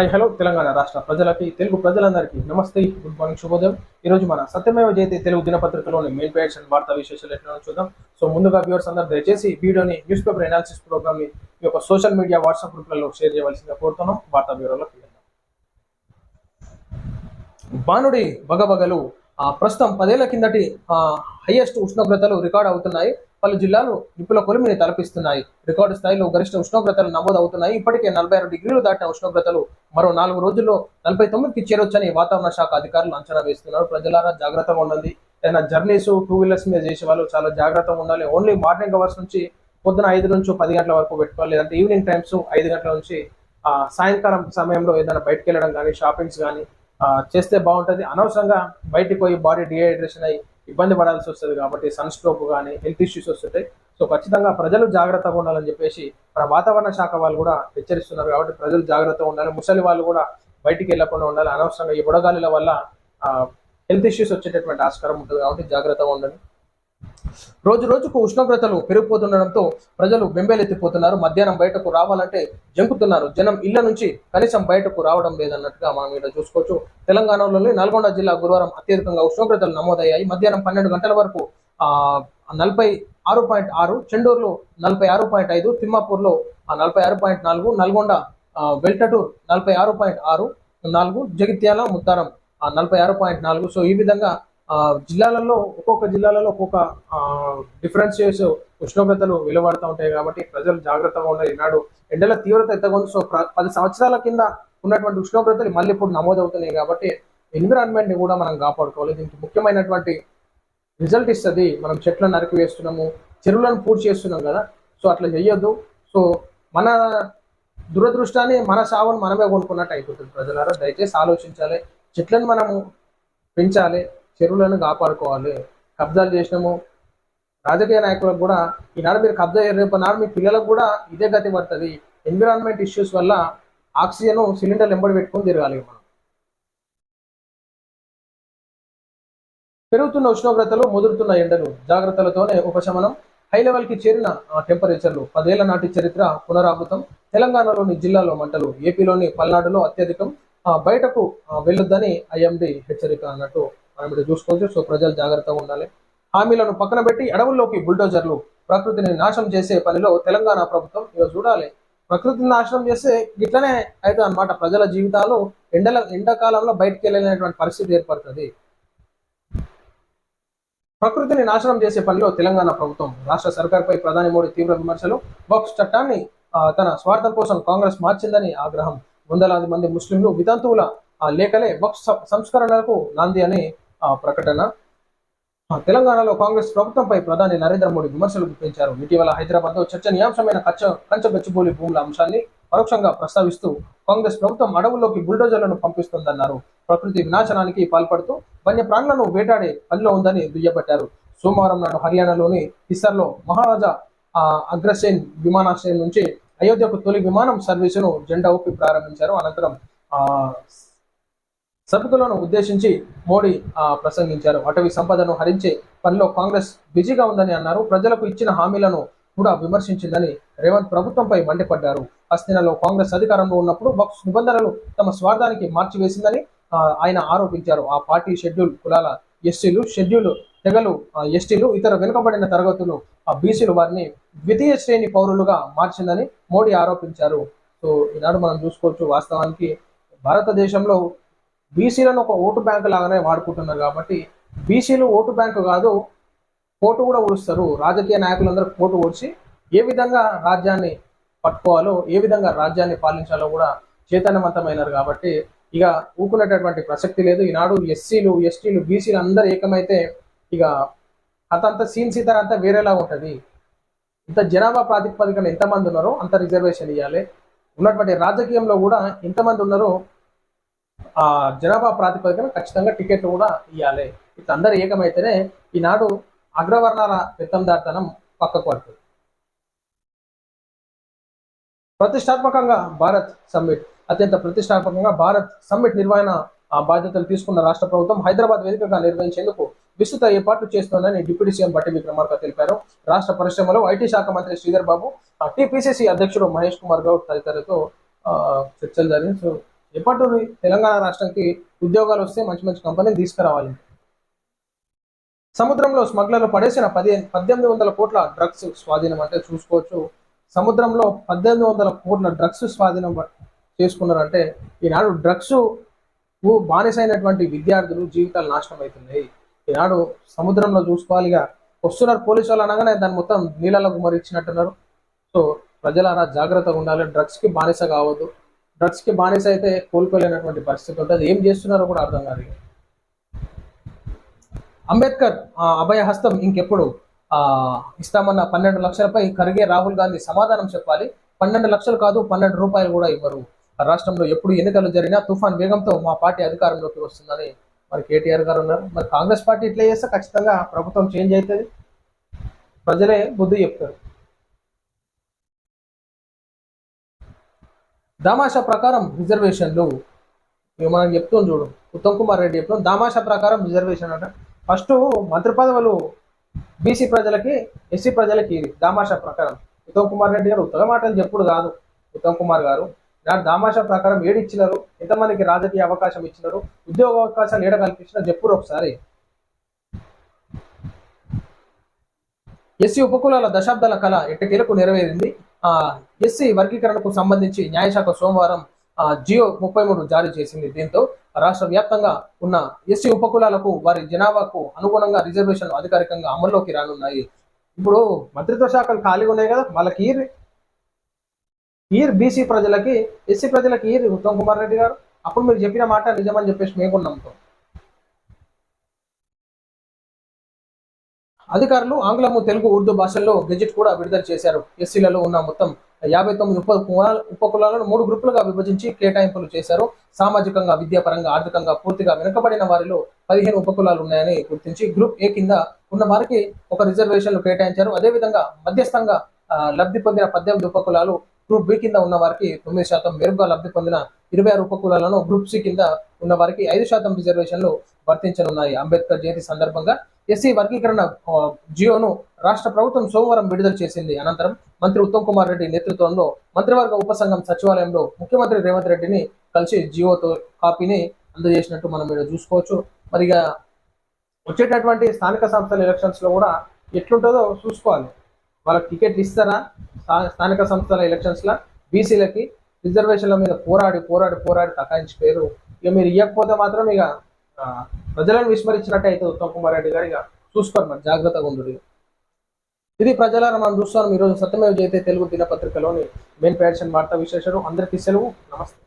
Hi hello Telangana రాష్ట్ర ప్రజలకి తెలుగు ప్రజలందరికీ నమస్తే. గుడ్ మార్నింగ్ శుభోదయం. ఈ రోజు మన సత్యమేవ జయతి తెలుగు దినపత్రికలోని మెయిన్ పేజ్ అండ్ వార్తా విశేషాలు ఎట్లా చూద్దాం. సో ముందుగా వ్యూవర్స్ అందరూ దయచేసి వీడియోని న్యూస్ పేపర్ అనాలిసిస్ ప్రోగ్రామ్ని మీ యొక్క సోషల్ మీడియా వాట్సాప్ గ్రూప్లలో షేర్ చేయవలసిందిగా కోరుతున్నాం. వార్తా బ్యూరోలోకి వెళ్దాం. బాణుడి బగబగలు ఆ, ప్రస్తుతం పదేళ్ళ కిందటి హైయెస్ట్ ఉష్ణోగ్రతలు రికార్డ్ అవుతున్నాయి. పలు జిల్లాలు నిప్పుల కొలిమిని తలపిస్తున్నాయి. రికార్డు స్థాయిలో గరిష్ట ఉష్ణోగ్రతలు నమోదు అవుతున్నాయి ఇప్పటికే నలభై ఆరు డిగ్రీలు దాటిన ఉష్ణోగ్రతలు మరో నాలుగు రోజుల్లో నలభై తొమ్మిదికి చేరొచ్చని వాతావరణ శాఖ అధికారులు అంచనా వేస్తున్నారు. ప్రజలారా జాగ్రత్తగా ఉండండి. ఏదైనా జర్నీస్ టూ వీలర్స్ మీద చేసే వాళ్ళు చాలా జాగ్రత్తగా ఉండాలి. ఓన్లీ మార్నింగ్ అవర్స్ నుంచి పొద్దున ఐదు నుంచి పది గంటల వరకు పెట్టుకోవాలి. లేదంటే ఈవినింగ్ టైమ్స్ ఐదు గంటల నుంచి సాయంకాలం సమయంలో ఏదైనా బయటకు వెళ్ళడం కానీ షాపింగ్స్ కానీ చేస్తే బాగుంటుంది. అనవసరంగా బయటికి పోయి బాడీ డిహైడ్రేషన్ అయ్యి ఇబ్బంది పడాల్సి వస్తుంది కాబట్టి సన్ స్ట్రోక్ కానీ హెల్త్ ఇష్యూస్ వస్తుంటాయి. సో ఖచ్చితంగా ప్రజలు జాగ్రత్తగా ఉండాలని చెప్పేసి మన వాతావరణ శాఖ వాళ్ళు కూడా హెచ్చరిస్తున్నారు కాబట్టి ప్రజలు జాగ్రత్తగా ఉండాలి. ముసలి వాళ్ళు కూడా బయటికి వెళ్ళకుండా ఉండాలి. అనవసరంగా ఈ బుడగాలిల వల్ల హెల్త్ ఇష్యూస్ వచ్చేటటువంటి ఆస్కారం ఉంటుంది కాబట్టి జాగ్రత్తగా ఉండాలి రోజు రోజుకు ఉష్ణోగ్రతలు పెరిగిపోతుండడంతో ప్రజలు బెంబేలెత్తిపోతున్నారు. మధ్యాహ్నం బయటకు రావాలంటే జంకుతున్నారు. జనం ఇళ్ళ నుంచి కనీసం బయటకు రావడం లేదన్నట్టుగా మనం ఇక్కడ చూసుకోవచ్చు. తెలంగాణలోని నల్గొండ జిల్లా గురువారం అత్యధికంగా ఉష్ణోగ్రతలు నమోదయ్యాయి. మధ్యాహ్నం పన్నెండు గంటల వరకు ఆ నలభై ఆరు పాయింట్ ఆరు చెండూరులో నలభై ఆరు పాయింట్ ఐదు తిమ్మాపూర్లో నలభై ఆరు పాయింట్ నాలుగు నల్గొండ వెల్టటూర్ నలభై ఆరు పాయింట్ ఆరు నాలుగు జగిత్యాల ముత్తారం నలభై ఆరు పాయింట్ నాలుగు. సో ఈ విధంగా ఆ, జిల్లాలలో ఒక్కొక్క జిల్లాలలో ఒక్కొక్క డిఫరెన్షియేస్ ఉష్ణోగ్రతలు వెలువడుతూ ఉంటాయి కాబట్టి ప్రజలు జాగ్రత్తగా ఉండాలి. ఈనాడు ఎండల తీవ్రత ఎత్తగొంది సో పది సంవత్సరాల కింద ఉన్నటువంటి ఉష్ణోగ్రతలు మళ్ళీ ఇప్పుడు నమోదవుతున్నాయి కాబట్టి ఎన్విరాన్మెంట్ని కూడా మనం కాపాడుకోవాలి. దీనికి ముఖ్యమైనటువంటి రిజల్ట్ ఇస్తుంది. మనం చెట్లను నరికి వేస్తున్నాము చెరువులను పూర్తి చేస్తున్నాం కదా. సో అట్లా చెయ్యొద్దు. సో మన దురదృష్టాన్ని మన సావును మనమే కొనుక్కున్నట్టు అయిపోతుంది ప్రజలారా. దయచేసి ఆలోచించాలి. చెట్లను మనము పెంచాలి. చెరువులను కాపాడుకోవాలి. కబ్జాలు చేసినాము. రాజకీయ నాయకులకు కూడా ఈనాడు మీరు కబ్జా రేపు నాడు మీ పిల్లలకు కూడా ఇదే గతి పడుతుంది. ఎన్విరాన్మెంట్ ఇష్యూస్ వల్ల ఆక్సిజన్ సిలిండర్లు ఎంబడి పెట్టుకొని తిరగాలి మనం. పెరుగుతున్న ఉష్ణోగ్రతలు ముదురుతున్న ఎండలు జాగ్రత్తలతోనే ఉపశమనం. హై లెవెల్కి చేరిన ఆ, టెంపరేచర్లు పదేళ్ళ నాటి చరిత్ర పునరావృతం. తెలంగాణలోని జిల్లాలో మంటలు ఏపీలోని పల్నాడులో అత్యధికం. బయటకు వెళ్ళొద్దని ఐఎండి హెచ్చరిక అన్నట్టు మనం ఇక్కడ చూసుకోవచ్చు. సో ప్రజలు జాగ్రత్తగా ఉండాలి. హామీలను పక్కన పెట్టి అడవుల్లోకి బుల్డోజర్లు ప్రకృతిని నాశనం చేసే పనిలో తెలంగాణ ప్రభుత్వం ఇలా చూడాలి. ప్రకృతిని నాశనం చేస్తే ఇట్లనే అయితే అన్నమాట ప్రజల జీవితాలు ఎండల ఎండాకాలంలో బయటకు వెళ్ళలేనటువంటి పరిస్థితి ఏర్పడుతుంది. ప్రకృతిని నాశనం చేసే పనిలో తెలంగాణ ప్రభుత్వం రాష్ట్ర సర్కార్పై ప్రధాని మోడీ తీవ్ర విమర్శలు. బాక్స్ చట్టాన్ని తన స్వార్థం కోసం కాంగ్రెస్ మార్చిందని ఆగ్రహం. వందలాది మంది ముస్లింలు వితంతువుల లేఖలే బాక్స్ సంస్కరణలకు నాంది అనే ప్రకటన. తెలంగాణలో కాంగ్రెస్ ప్రభుత్వంపై ప్రధాని నరేంద్ర మోడీ విమర్శలు గుప్పించారు. ఇటీవల హైదరాబాద్లో చర్చనీయాంశమైన కచ్చ భూముల అంశాన్ని పరోక్షంగా ప్రస్తావిస్తూ కాంగ్రెస్ ప్రభుత్వం అడవుల్లోకి బుల్డోజర్లను పంపిస్తోందన్నారు. ప్రకృతి వినాశనానికి పాల్పడుతూ వన్య ప్రాణులను వేటాడే పనిలో ఉందని దుయ్యబట్టారు. సోమవారం నాడు హర్యానాలోని హిస్సార్లో మహారాజా ఆ, అగ్రసేన్ విమానాశ్రయం నుంచి అయోధ్యకు తొలి విమానం సర్వీసును జెండా ఊపి ప్రారంభించారు. అనంతరం ఆ సభకులను ఉద్దేశించి మోడీ ఆ, ప్రసంగించారు. అటవీ సంపదను హరించే పనిలో కాంగ్రెస్ బిజీగా ఉందని అన్నారు. ప్రజలకు ఇచ్చిన హామీలను కూడా విమర్శించిందని రేవంత్ ప్రభుత్వంపై మండిపడ్డారు. హస్తినలో కాంగ్రెస్ అధికారంలో ఉన్నప్పుడు వక్ఫ్ నిబంధనలు తమ స్వార్థానికి మార్చివేసిందని ఆయన ఆరోపించారు. ఆ పార్టీ షెడ్యూల్ కులాల ఎస్సీలు షెడ్యూల్ తెగలు ఎస్టీలు ఇతర వెనుకబడిన తరగతులు ఆ బీసీలు వారిని ద్వితీయ శ్రేణి పౌరులుగా మార్చిందని మోడీ ఆరోపించారు. సో ఈనాడు మనం చూసుకోవచ్చు వాస్తవానికి భారతదేశంలో బీసీలను ఒక ఓటు బ్యాంకు లాగానే వాడుకుంటున్నారు కాబట్టి బీసీలు ఓటు బ్యాంకు కాదు కోటు కూడా ఊడుస్తారు రాజకీయ నాయకులందరూ కోటు ఓడిచి ఏ విధంగా రాజ్యాన్ని పట్టుకోవాలో ఏ విధంగా రాజ్యాన్ని పాలించాలో కూడా చైతన్యవంతమైనారు కాబట్టి ఇక ఊకునేటటువంటి ప్రసక్తి లేదు. ఈనాడు ఎస్సీలు ఎస్టీలు బీసీలు అందరూ ఏకమైతే ఇక అతంత అంతా సీన్ సీతర్ అంతా వేరేలా ఉంటుంది. ఇంత జనాభా ప్రాతిపదికన ఎంతమంది ఉన్నారో అంత రిజర్వేషన్ ఇవ్వాలి ఉన్నటువంటి రాజకీయంలో కూడా ఎంతమంది ఉన్నారో ఆ జనాభా ప్రాతిపదికన ఖచ్చితంగా టికెట్లు కూడా ఇవ్వాలి ఇట్లా అందరు ఏకమైతేనే ఈనాడు అగ్రవర్ణాల పెత్తందార్తనం పక్కకు పడుతుంది. ప్రతిష్టాత్మకంగా భారత్ సమ్మిట్. అత్యంత ప్రతిష్టాత్మకంగా భారత్ సమ్మిట్ నిర్వహణ ఆ బాధ్యతలు తీసుకున్న రాష్ట్ర ప్రభుత్వం హైదరాబాద్ వేదికగా నిర్వహించేందుకు విస్తృత ఏర్పాట్లు చేస్తోందని డిప్యూటీ సీఎం బట్టి విక్రమార్క తెలిపారు. రాష్ట్ర పరిశ్రమలో ఐటీ శాఖ మంత్రి శ్రీధర్ బాబు టీపీసీసీ అధ్యక్షుడు మహేష్ కుమార్ గౌడ్ తదితరులతో చర్చలు జరిగింది సో ఎప్పటి తెలంగాణ రాష్ట్రానికి ఉద్యోగాలు వస్తే మంచి మంచి కంపెనీలు తీసుకురావాలి. సముద్రంలో స్మగ్లర్లు పడేసిన పది పద్దెనిమిది వందల కోట్ల డ్రగ్స్ స్వాధీనం అంటే చూసుకోవచ్చు. సముద్రంలో పద్దెనిమిది వందల కోట్ల డ్రగ్స్ స్వాధీనం చేసుకున్నారంటే ఈనాడు డ్రగ్స్ బానిసైనటువంటి విద్యార్థులు జీవితాలు నాశనం అవుతున్నాయి ఈనాడు సముద్రంలో చూసుకోవాలిగా. వస్తున్నారు పోలీసు వాళ్ళు అనగానే దాన్ని మొత్తం నీళ్ళలో మరిచ్చినట్టున్నారు సో ప్రజలారా జాగ్రత్తగా ఉండాలి. డ్రగ్స్కి బానిస కావద్దు. డ్రగ్స్కి బానిస అయితే కోలుకోలేనటువంటి పరిస్థితి ఉంటుంది. ఏం చేస్తున్నారో కూడా అర్థం కాదు అంబేద్కర్ ఆ, అభయ హస్తం ఇంకెప్పుడు ఆ ఇస్తామన్న పన్నెండు లక్షలపై ఖర్గే రాహుల్ గాంధీ సమాధానం చెప్పాలి. పన్నెండు లక్షలు కాదు పన్నెండు రూపాయలు కూడా ఇవ్వరు. రాష్ట్రంలో ఎప్పుడు ఎన్నికలు జరిగినా తుఫాన్ వేగంతో మా పార్టీ అధికారంలోకి వస్తుందని మరి కేటీఆర్ గారు ఉన్నారు. మరి కాంగ్రెస్ పార్టీ ఇట్లా చేస్తే ఖచ్చితంగా ప్రభుత్వం చేంజ్ అవుతుంది. ప్రజలే బుద్ధి చెప్తారు. దామాషా ప్రకారం రిజర్వేషన్లు మేము మనం చెప్తాం చూడు. ఉత్తమ్ కుమార్ రెడ్డి చెప్తాం. దామాషా ప్రకారం రిజర్వేషన్ అంట. ఫస్ట్ మంత్రి పదవులు బీసీ ప్రజలకి ఎస్సీ ప్రజలకి దామాషా ప్రకారం. ఉత్తమ్ కుమార్ రెడ్డి గారు ఉత్తమ మాటలు చెప్పుడు కాదు. ఉత్తమ్ కుమార్ గారు దాని దామాషా ప్రకారం ఏడిచ్చినారు ఎంతమందికి రాజకీయ అవకాశం ఇచ్చినారు ఉద్యోగ అవకాశాలు ఏడ కల్పించినా చెప్పురు ఒకసారి. ఎస్సీ ఉపకులాల దశాబ్దాల కళ ఎట్టకేలకు నెరవేరింది. ఆ ఎస్సీ వర్గీకరణకు సంబంధించి న్యాయశాఖ సోమవారం ఆ, జియో ముప్పై మూడు జారీ చేసింది. దీంతో రాష్ట్ర వ్యాప్తంగా ఉన్న ఎస్సీ ఉపకులాలకు వారి జనాభాకు అనుగుణంగా రిజర్వేషన్లు అధికారికంగా అమల్లోకి రానున్నాయి. ఇప్పుడు మంత్రిత్వ శాఖలు ఖాళీగా ఉన్నాయి కదా వాళ్ళకి ఈరు బీసీ ప్రజలకి ఎస్సీ ప్రజలకి ఈరు ఉత్తమ్ కుమార్ రెడ్డి గారు? అప్పుడు మీరు చెప్పిన మాట నిజమని చెప్పేసి మేము కూడా నమ్ముతాం. అధికారులు ఆంగ్లము తెలుగు ఉర్దూ భాషల్లో గెజెట్ కూడా విడుదల చేశారు. ఎస్సీలలో ఉన్న మొత్తం యాభై తొమ్మిది ఉప కులాల- ఉపకులాలను మూడు గ్రూపులుగా విభజించి కేటాయింపులు చేశారు. సామాజికంగా విద్యాపరంగా ఆర్థికంగా పూర్తిగా వెనుకబడిన వారిలో పదిహేను ఉపకులాలు ఉన్నాయని గుర్తించి గ్రూప్ ఏ కింద ఉన్న వారికి ఒక రిజర్వేషన్లు కేటాయించారు. అదేవిధంగా మధ్యస్థంగా లబ్ధి పొందిన పద్దెనిమిది ఉపకులాలు గ్రూప్ బి కింద ఉన్న వారికి తొమ్మిది శాతం మెరుగ్గా లబ్ధి పొందిన ఇరవై ఆరు ఉపకులాలను గ్రూప్ సి కింద ఉన్న వారికి ఐదు శాతం రిజర్వేషన్లు వర్తించనున్నాయి. అంబేద్కర్ జయంతి సందర్భంగా ఎస్సీ వర్గీకరణ జియోను రాష్ట్ర ప్రభుత్వం సోమవారం విడుదల చేసింది. అనంతరం మంత్రి ఉత్తమ్ కుమార్ రెడ్డి నేతృత్వంలో మంత్రివర్గ ఉపసంఘం సచివాలయంలో ముఖ్యమంత్రి రేవంత్ రెడ్డిని కలిసి జియోతో కాపీని అందజేసినట్టు మనం ఇక్కడ చూసుకోవచ్చు. మరిగా వచ్చేటటువంటి స్థానిక సంస్థల ఎలక్షన్స్లో కూడా ఎట్లుంటుందో చూసుకోవాలి. వాళ్ళకి టికెట్లు ఇస్తారా? స్థా- స్థానిక సంస్థల ఎలక్షన్స్లో? బీసీలకి రిజర్వేషన్ల మీద పోరాడి పోరాడి పోరాడి తకాయించిపోయారు ఇక మీరు ఇవ్వకపోతే మాత్రం ఇక ఆ, ప్రజలను విస్మరించినట్టే అయితే ఉత్తమ్ కుమార్ రెడ్డి గారు ఇక చూసుకోరు మరి జాగ్రత్తగా ఉండు ఇది ప్రజలను మనం చూస్తాం ఈరోజు సత్యమేవ జయతే తెలుగు దినపత్రికలోని మెయిన్ ప్యాషన్ వార్తా విశేషాలు. అందరికీ సెలవు. నమస్తే.